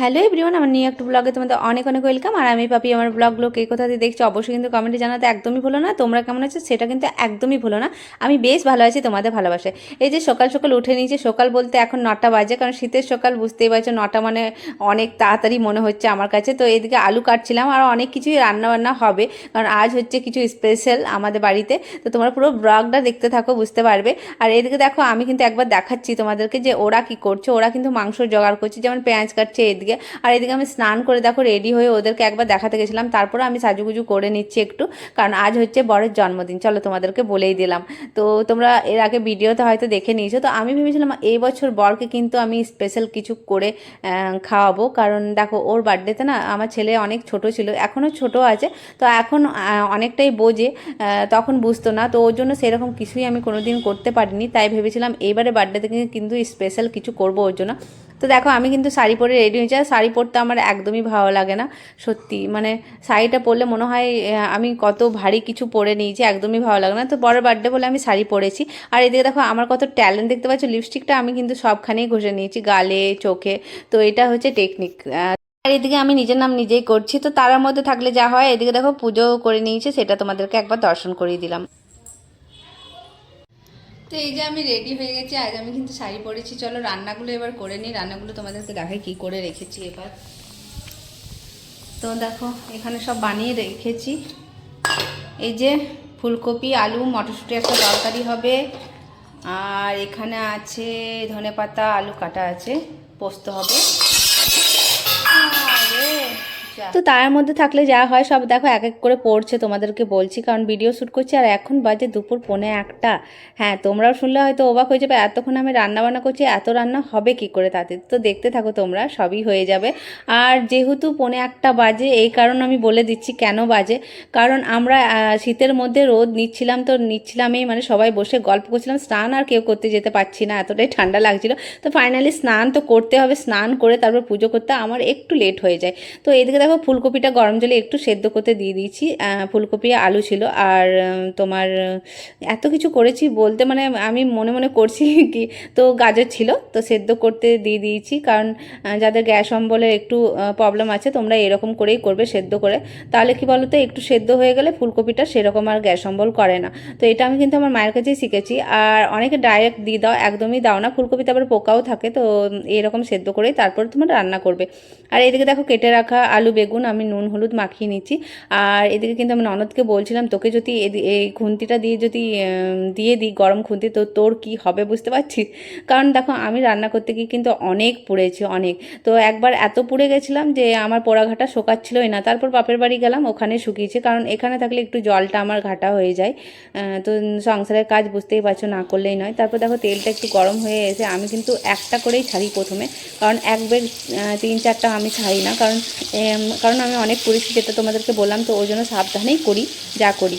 Hello everyone, আমার new একটা ব্লগে তোমাদের অনেক অনেক ওয়েলকাম। আর আমি পাপি, আমার ব্লগগুলো কে কোথা দিয়ে দেখছ অবশ্যই কিন্তু কমেন্টে জানাতে একদমই ভুলো না। তোমরা কেমন আছো সেটা কিন্তু একদমই ভুলো না। আমি বেশ ভালো আছি তোমাদের ভালোবাসে এই যে সকাল সকাল উঠে নিয়েছি, সকাল বলতে এখন নটা বাজে, কারণ শীতের সকাল, বুঝতেই পারছ নটা মানে অনেক তাড়াতাড়ি মনে হচ্ছে আমার কাছে। তো এদিকে আলু কাটছিলাম, আর অনেক কিছুই রান্না বান্না হবে, কারণ আজ হচ্ছে কিছু স্পেশাল আমাদের বাড়িতে। তো তোমরা পুরো ব্লগটা দেখতে থাকো, বুঝতে পারবে। আর এদিকে দেখো, আমি কিন্তু একবার দেখাচ্ছি তোমাদেরকে যে ওরা কি করছে। ওরা কিন্তু মাংস জোগাড় করছে, যেমন পেঁয়াজ কাটছে এদিকে। আর এদিকে আমি স্নান করে দেখো রেডি হয়ে ওদেরকে একবার দেখাতে গেছিলাম। তারপরে আমি সাজুগুজু করে নিচ্ছি একটু। কারণ আজ হচ্ছে বরের জন্মদিন। চলো তোমাদেরকে বলেই দিলাম। তো তোমরা এর আগে ভিডিওতে হয়তো দেখে নিয়েছো। তো আমি ভেবেছিলাম এই বছর বরকে কিন্তু আমি স্পেশাল কিছু করে খাওয়াবো। কারণ দেখো ওর বার্থডেতে না আমার ছেলে অনেক ছোট ছিল। এখনও ছোট আছে। তো এখন অনেকটাই বোঝে তখন বুঝতো না। তো ওর জন্য সেরকম কিছুই আমি কোনোদিন করতে পারিনি। তাই ভেবেছিলাম এইবারে বার্থডেতে কিন্তু স্পেশাল কিছু করব ওর জন্য। তো দেখো, আমি কিন্তু শাড়ি পরে রেডি হয়েছি। আর শাড়ি পরতে আমার একদমই ভালো লাগে না, সত্যি। মানে শাড়িটা পরলে মনে হয় আমি কত ভারী কিছু পরে নিয়েছি, একদমই ভালো লাগে না। তো বড় বার্থডে বলে আমি শাড়ি পরেছি। আর এদিকে দেখো, আমার কত ট্যালেন্ট দেখতে পাচ্ছ? লিপস্টিকটা আমি কিন্তু সবখানেই ঘষে নিয়েছি, গালে, চোখে। তো এটা হচ্ছে টেকনিক আর এদিকে আমি নিজের নাম নিজেই করছি। তো তার মধ্যে থাকলে যা হয়, এদিকে দেখো পুজো করে নিয়েছে, সেটা তোমাদেরকে একবার দর্শন করিয়ে দিলাম। তো এই যে আমি রেডি হয়ে গেছি, আজ আমি কিন্তু শাড়ি পরেছি। চলো রান্নাগুলো এবার করে নিই। রান্নাগুলো তোমাদেরকে দেখাই কি করে রেখেছি এবার। তো দেখো, এখানে সব বানিয়ে রেখেছি। এই যে ফুলকপি, আলু, মটরশুঁটি একটা তরকারি হবে। আর এখানে আছে ধনেপাতা, আলু কাটা আছে, পোস্ত হবে। তো তার মধ্যে থাকলে যা হয় সব দেখো এক এক করে পড়ছে, তোমাদেরকে বলছি। কারণ ভিডিও শ্যুট করছি আর এখন বাজে দুপুর পৌনে একটা। হ্যাঁ তোমরাও শুনলে হয়তো অবাক হয়ে যাবে, এতক্ষণ আমি রান্না বান্না করছি, এত রান্না হবে কি করে তাতে? তো দেখতে থাকো তোমরা, সবই হয়ে যাবে। আর যেহেতু পৌনে একটা বাজে, এই কারণ আমি বলে দিচ্ছি কেন বাজে? কারণ আমরা শীতের মধ্যে রোদ নিচ্ছিলাম, তো নিচ্ছিলামই মানে সবাই বসে গল্প করছিলাম। স্নান আর কেউ করতে যেতে পারছি না, এতটাই ঠান্ডা লাগছিল। তো ফাইনালি স্নান তো করতে হবে, স্নান করে তারপর পুজো করতে আমার একটু লেট হয়ে যায়। তো এদিকে দেখো, ফুলকপিটা গরম জলে একটু সেদ্ধ করতে দিয়ে দিয়েছি। ফুলকপি, আলু ছিল। আর তোমার এত কিছু করেছি বলতে মানে আমি মনে মনে করছি কি, তো গাজর ছিল, তো সেদ্ধ করতে দিয়ে দিয়েছি। কারণ যাদের গ্যাস অম্বলের একটু প্রবলেম আছে, তোমরা এরকম করেই করবে সেদ্ধ করে। তাহলে কি বলো তো একটু সেদ্ধ হয়ে গেলে ফুলকপিটা সেরকম আর গ্যাস অম্বল করে না। তো এটা আমি কিন্তু আমার মায়ের কাছেই শিখেছি। আর অনেকে ডাইরেক্ট দিয়ে দাও, একদমই দাও না। ফুলকপিতে আবার পোকাও থাকে, তো এরকম সেদ্ধ করেই তারপর তোমার রান্না করবে। আর এদিকে দেখো, কেটে রাখা আলু বেগুন আমি নুন, হলুদ মাখিয়ে নিচ্ছি। আর এদিকে কিন্তু আমি ননদকে বলছিলাম, তোকে যদি এই খুন্তিটা দিয়ে যদি দিয়ে দিই গরম খুন্তি, তো তোর কি হবে বুঝতে পারছিস? কারণ দেখো, আমি রান্না করতে গিয়ে কিন্তু অনেক পুড়েছি, অনেক। তো একবার এত পুড়ে গেছিলাম যে আমার পোড়াঘাটা শোকাচ্ছিলই না। তারপর বাপের বাড়ি গেলাম, ওখানে শুকিয়েছে। কারণ এখানে থাকলে একটু জলটা আমার ঘাটা হয়ে যায়। তো সংসারের কাজ বুঝতেই পারছ, না করলেই নয়। তারপর দেখো, তেলটা একটু গরম হয়ে এসে আমি কিন্তু একটা করেই ছাড়ি প্রথমে। কারণ এক বেগ তিন চারটা আমি ছাড়ি না। কারণ কারণ আমি অনেক করেছি যেটা তোমাদেরকে বললাম, তো ওই জন্য সাবধানেই করি, যা করি।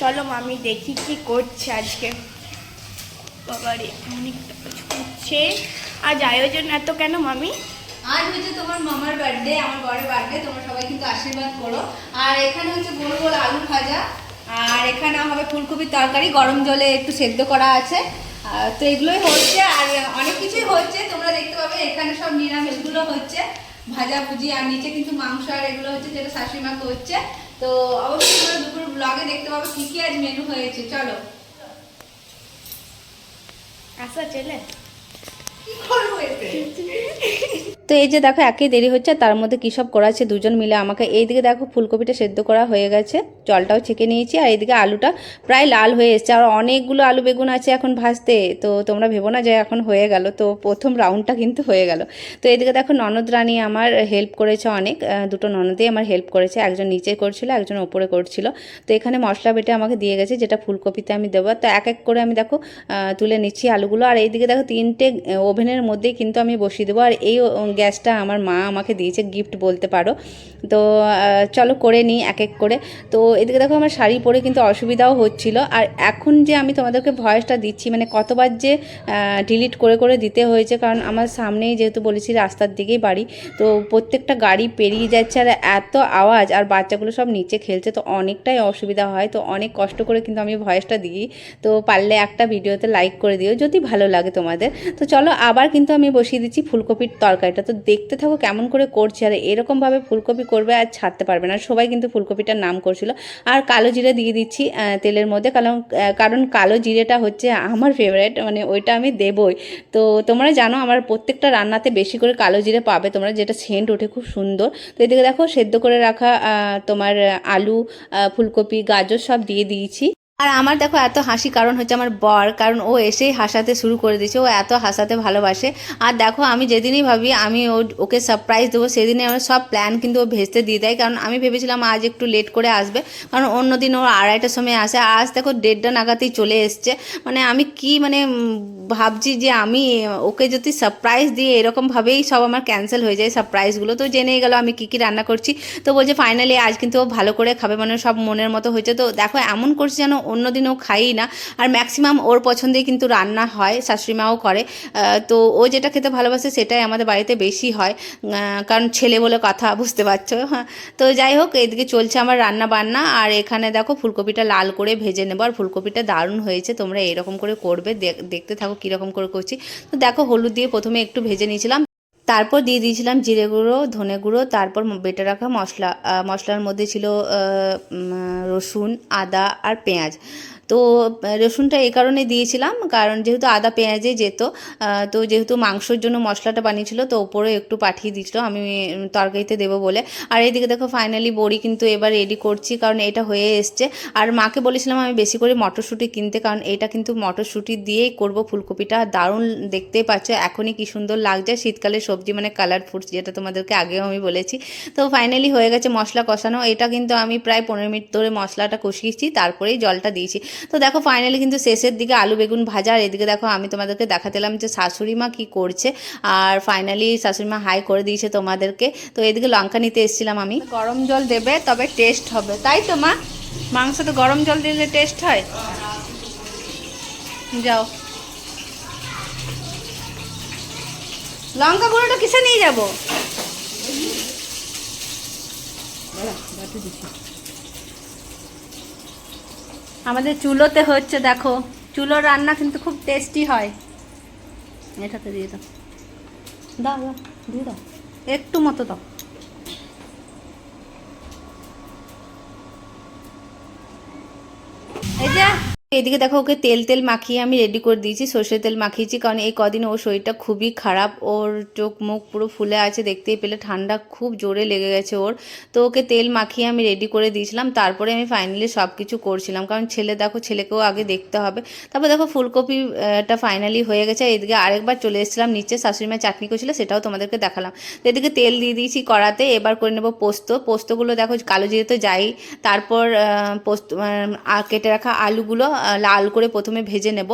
চলো আমি দেখি কি করছে আজকে। বাবারে, অনেকটা কিছু করছে। আজ আয়োজন এত কেন মামি? আজ হচ্ছে তোমার মামার বার্থডে আমার বরের বার্থডে তোমরা সবাই কিন্তু আশীর্বাদ করো। আর এখানে হচ্ছে গোল গোল আলু ভাজা আর এখানে হবে ফুলকপির তরকারি গরম জলে একটু সেদ্ধ করা আছে। তো এগুলোই হচ্ছে আর অনেক কিছুই হচ্ছে তোমরা দেখতে পাবে এখানে সব নিরামিষগুলো হচ্ছে ভাজা ভুজি আর নিচে কিন্তু মাংস আর এগুলো হচ্ছে যেটা শাশুড়ি মা করছে। তো অবশ্যই তোমরা দুপুর ব্লগে দেখতে পাবে কি কি আজ মেনু হয়েছে চলো। আসা চলে। কি করব এতে তো এই যে দেখো, একই দেরি হচ্ছে তার মধ্যে কী সব করা আছে দুজন মিলে? আমাকে এইদিকে দেখো, ফুলকপিটা সেদ্ধ করা হয়ে গেছে, জলটাও ছেঁকে নিয়েছি, আর এইদিকে আলুটা প্রায় লাল হয়ে এসছে, আর অনেকগুলো আলু বেগুন আছে এখন ভাজতে, তো তোমরা ভেবো না যে এখন হয়ে গেল, তো প্রথম রাউন্ডটা কিন্তু হয়ে গেল। তো এইদিকে দেখো, ননদ রানী আমার হেল্প করেছে অনেক দুটো ননদেই আমার হেল্প করেছে, একজন নিচে করছিল, একজন ওপরে করছিল। তো এখানে মশলা বেটে আমাকে দিয়ে গেছে, যেটা ফুলকপিতে আমি দেবো। তো এক এক করে আমি দেখো তুলে নিচ্ছি আলুগুলো, আর এইদিকে দেখো, তিনটে ওভেনের মধ্যেই কিন্তু আমি বসিয়ে দেবো, আর এই গ্যাসটা আমার মা আমাকে দিয়েছে গিফট বলতে পারো। তো চলো করে নিই এক এক করে। তো, এদিকে দেখো আমার শাড়ি পরে কিন্তু অসুবিধাও হচ্ছিল। আর এখন যে আমি তোমাদেরকে ভয়েসটা দিচ্ছি মানে কতবার যে ডিলিট করে করে দিতে হয়েছে, কারণ আমার সামনেই যেহেতু বলেছি রাস্তার দিকেই বাড়ি, তো প্রত্যেকটা গাড়ি পেরিয়ে যাচ্ছে আর এত আওয়াজ, আর বাচ্চাগুলো সব নিচে খেলছে, তো অনেকটাই অসুবিধা হয়। তো অনেক কষ্ট করে কিন্তু আমি ভয়েসটা দিই। তো পারলে একটা ভিডিওতে লাইক করে দিও, যদি ভালো লাগে তোমাদের। তো চলো আবার কিন্তু আমি বসিয়ে দিচ্ছি ফুলকপির তরকারিটা। তো দেখতে থাকো কেমন করে করছে আর এরকমভাবে ফুলকপি করবে আর ছাড়তে পারবে না। সবাই কিন্তু ফুলকপিটার নাম করছিল। আর কালো জিরে দিয়ে দিচ্ছি তেলের মধ্যে। কারণ কারণ কালো জিরেটা হচ্ছে আমার ফেভারিট মানে ওইটা আমি দেবই। তো তোমরা জানো আমার প্রত্যেকটা রান্নাতে বেশি করে কালো জিরে পাবে তোমরা, যেটা সেন্ট ওঠে খুব সুন্দর। তো এদিকে দেখো, সেদ্ধ করে রাখা তোমার আলু ফুলকপি, গাজর সব দিয়ে দিয়েছি। আর আমার দেখো এত হাসি, কারণ হচ্ছে আমার বর, কারণ ও এসেই হাসাতে শুরু করে দিয়েছে, ও এত হাসাতে ভালোবাসে। আর দেখো, আমি যেদিনই ভাবি আমি ওকে সারপ্রাইজ দেবো সেদিনে আমার সব প্ল্যান কিন্তু ও ভেস্তে দিয়ে দেয়। কারণ আমি ভেবেছিলাম আজ একটু লেট করে আসবে, কারণ অন্য দিন ও আড়াইটার সময় আসে। আজ দেখো দেড়টা নাগাতেই চলে এসছে। মানে আমি কি মানে ভাবছি যে আমি ওকে যদি সারপ্রাইজ দিয়ে এরকমভাবেই সব আমার ক্যান্সেল হয়ে যায় সারপ্রাইজগুলো তো জেনেই গেল আমি কী কী রান্না করছি। তো বলছে ফাইনালি আজ কিন্তু ও ভালো করে খাবে। মানে সব মনের মতো হয়েছে। তো দেখো, এমন করছে যেন অন্য দিনও খাইই না। আর ম্যাক্সিমাম ওর পছন্দেই কিন্তু রান্না হয় শাশুড়িমাও করে। তো ও যেটা খেতে ভালোবাসে সেটাই আমাদের বাড়িতে বেশি হয়। কারণ ছেলে বলে কথা, বুঝতে পারছ? হ্যাঁ তো যাই হোক, এদিকে চলছে আমার রান্না বান্না আর এখানে দেখো ফুলকপিটা লাল করে ভেজে নেব। আর ফুলকপিটা দারুণ হয়েছে, তোমরা এরকম করে করবে। দেখতে থাকো কীরকম করে করছি। তো দেখো হলুদ দিয়ে প্রথমে একটু ভেজে নিয়েছিলাম। তারপর দিয়ে দিয়েছিলাম জিরে গুঁড়ো, ধনে গুঁড়ো, তারপর বেটে রাখা মশলা মশলার মধ্যে ছিল রসুন, আদা আর পেঁয়াজ। তো, রসুনটা এই কারণে দিয়েছিলাম, কারণ যেহেতু আদা পেঁয়াজে যেত তো যেহেতু মাংসর জন্য মশলাটা বানিয়েছিল, তো ওপরে একটু পাঠিয়ে দিয়েছিল, আমি তরকারিতে দেবো বলে। আর এইদিকে দেখো ফাইনালি বড়ি কিন্তু এবার রেডি করছি, কারণ এটা হয়ে এসছে। আর মাকে বলেছিলাম আমি বেশি করে মটরশুঁটি কিনতে, কারণ এটা কিন্তু মটরশুঁটি দিয়েই করব ফুলকপিটা। দারুণ দেখতেই পাচ্ছ, এখনই কি সুন্দর লাগছে শীতকালে সবজি মানে কালার ফুডস যেটা তোমাদেরকে আগেও আমি বলেছি। তো ফাইনালি হয়ে গেছে মশলা কষানো, এটা কিন্তু আমি প্রায় পনেরো মিনিট ধরে মশলাটা কষিয়েছি, তারপরেই জলটা দিয়েছি। তো দেখো ফাইনালি কিন্তু শেষের দিকে আলু বেগুন ভাজা, আর এদিকে দেখো, আমি তোমাদেরকে দেখাতেলাম যে শাশুড়ি মা কী করছে, আর ফাইনালি শাশুড়ি মা হাই করে দিয়েছে তোমাদেরকে। তো এদিকে লঙ্কা নিতে এসেছিলাম আমি। গরম জল দেবে, তবে টেস্ট হবে। তাই তো মা? মাংস তো গরম জল দিলে টেস্ট হয়। যাও। লঙ্কা গুঁড়োটা কিসে নিয়ে যাব? আমাদের চুলোতে হচ্ছে, দেখো। চুলোর রান্না কিন্তু খুব টেস্টি হয়। এটাতে দিয়ে দাও। দাও দাও, দিয়ে দাও। একটু মতো দাও এই যে এদিকে দেখো, ওকে তেল তেল মাখিয়ে আমি রেডি করে দিয়েছি, সর্ষের তেল মাখিয়েছি, কারণ এই কদিন ওর শরীরটা খুবই খারাপ, ওর চোখ মুখ পুরো ফুলে আছে, দেখতেই পেলে ঠান্ডা খুব জোরে লেগে গেছে ওর। তো ওকে তেল মাখিয়ে আমি রেডি করে দিয়েছিলাম, তারপরে আমি ফাইনালি সব কিছু করছিলাম, কারণ ছেলে দেখো, ছেলেকেও আগে দেখতে হবে। তারপর দেখো ফুলকপিটা ফাইনালি হয়ে গেছে, এদিকে আরেকবার চলে এসেছিলাম, নিচে শাশুড়িমা চাটনি করছিল, সেটাও তোমাদেরকে দেখালাম। তো এদিকে তেল দিয়ে দিয়েছি কড়াতে, এবার করে নেব পোস্ত। পোস্তগুলো দেখো, কালো জিরে তো যাই, তারপর পোস্ত কেটে রাখা আলুগুলো লাল করে প্রথমে ভেজে নেব।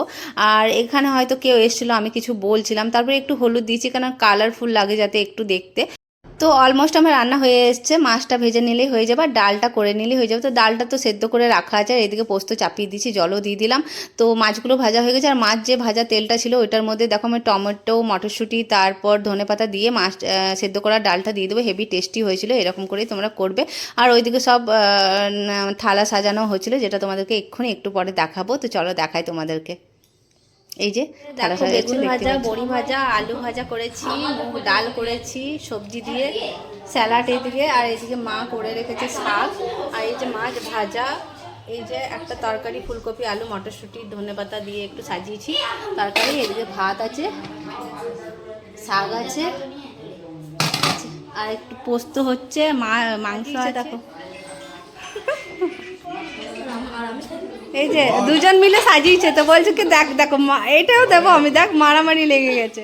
আর এখানে হয়তো কেউ এসেছিল, আমি কিছু বলছিলাম। তারপরে একটু হলুদ দিয়েছি কেন কালারফুল লাগে যাতে একটু দেখতে। তো অলমোস্ট আমার রান্না হয়ে এসছে। মাছটা ভেজে নিলেই হয়ে যাবে আর ডালটা করে নিলেই হয়ে যাবে। তো ডালটা তো সেদ্ধ করে রাখা আছে আর এদিকে পোস্ত চাপিয়ে দিয়েছি, জলও দিয়ে দিলাম। তো মাছগুলো ভাজা হয়ে গেছে আর মাছ যে ভাজা তেলটা ছিল ওইটার মধ্যে দেখো আমি টমেটো, মটরশুঁটি, তারপর ধনেপাতা দিয়ে মাছ সেদ্ধ করা ডালটা দিয়ে দেবো। হেভি টেস্টি হয়েছিল, এরকম করেই তোমরা করবে। আর ওইদিকে সব থালা সাজানো হয়েছিল, যেটা তোমাদেরকে এক্ষুনি একটু পরে দেখাবো। তো চলো দেখাই তোমাদেরকে। এই যে দেখো বেগুন ভাজা বড়ি ভাজা আলু ভাজা করেছি মুগ ডাল করেছি সবজি দিয়ে স্যালাড এদিকে আর এদিকে মা করে রেখেছে শাক। আর এই যে মাছ ভাজা এই যে একটা তরকারি ফুলকপি আলু মটরশুঁটি ধনেপাতা দিয়ে একটু সাজিয়েছি। তরকারি এদিকে ভাত আছে শাক আছে আর একটু পোস্ত হচ্ছে মা মাংস দেখো। এই যে দুজন মিলে সাজিয়েছে তো বলছে কি দেখ দেখো মা এটাও দেবো আমি দেখ মারামারি লেগে গেছে।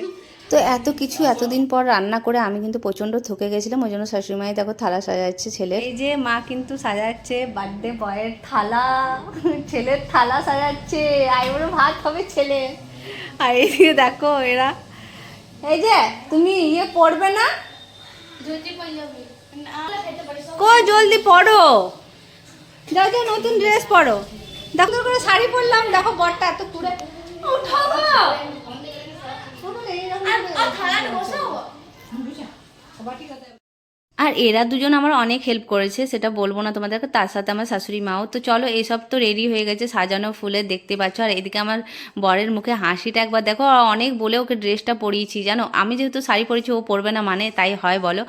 তো এত কিছু এতদিন পর রান্না করে আমি কিন্তু প্রচণ্ড থকে গেছিলাম ওই জন্য শাশুড়িমাই দেখো থালা সাজাচ্ছে ছেলে এই যে মা কিন্তু সাজাচ্ছে বার্থডে বয়ের থালা ছেলের থালা সাজাচ্ছে ওর ভাত হবে ছেলে। আর এইদিকে দেখো এরা এই যে তুমি ইয়ে পড়বে না? কই জলদি পড়ো? যাও যাও নতুন ড্রেস পরো দেখো তোর করে শাড়ি পরলাম দেখো বরটা এত পুরে আর এরা দুজন আমার অনেক হেল্প করেছে, সেটা বলব না তোমাদেরকে, তার সাথে আমার শাশুড়ি মাও। তো চলো, এইসব তো রেডি হয়ে গেছে, সাজানো ফুলে দেখতে পাচ্ছ। আর এদিকে আমার বরের মুখে হাসিটা একবার দেখো, আর অনেক বলে ওকে ড্রেসটা পরিয়েছি, জানো? আমি যেহেতু শাড়ি পরেছি, ও পরবে না মানে তাই হয় বলো।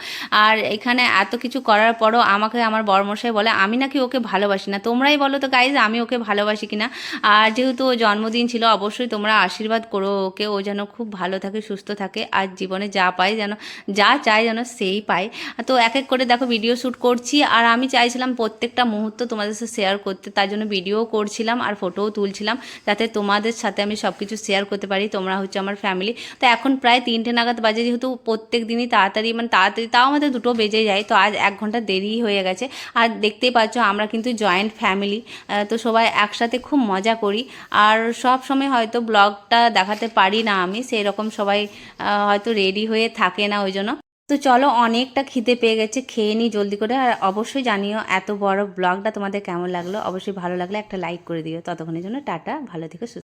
আর এখানে এত কিছু করার পরও আমাকে আমার বরমশাই বলে, আমি নাকি ওকে ভালোবাসি না? তোমরাই বলো তো গাইজ আমি ওকে ভালোবাসি কিনা? আর যেহেতু ও জন্মদিন ছিল, অবশ্যই তোমরা আশীর্বাদ করো ওকে, ও যেন খুব ভালো থাকে, সুস্থ থাকে, আর জীবনে যা পায় যেন, যা চায় যেন সেই পায়। তো এক এক করে দেখো ভিডিও শ্যুট করছি। আর আমি চাইছিলাম প্রত্যেকটা মুহূর্ত তোমাদের সাথে শেয়ার করতে, তার জন্য ভিডিও করছিলাম আর ফটোও তুলছিলাম যাতে তোমাদের সাথে আমি সব কিছু শেয়ার করতে পারি, তোমরা হচ্ছে আমার ফ্যামিলি তো এখন প্রায় তিনটে নাগাদ বাজে যেহেতু প্রত্যেক দিনই তাড়াতাড়ি মানে তাড়াতাড়ি, তাও আমাদের দুটো বেজে যায়, তো আজ এক ঘণ্টা দেরি হয়ে গেছে। আর দেখতেই পাচ্ছ আমরা কিন্তু জয়েন্ট ফ্যামিলি তো সবাই একসাথে খুব মজা করি। আর সব সময় হয়তো ব্লগটা দেখাতে পারি না আমি, সেই রকম সবাই হয়তো রেডি হয়ে থাকে না ওই জন্য। তো চলো অনেকটা খিদে পেয়ে গেছে, খেয়ে নিই জলদি করে। আর অবশ্যই জানিও এত বড় ব্লগটা তোমাদের কেমন লাগল? অবশ্যই ভালো লাগলে একটা লাইক করে দিও। ততক্ষণের জন্য টাটা, ভালো থেকো।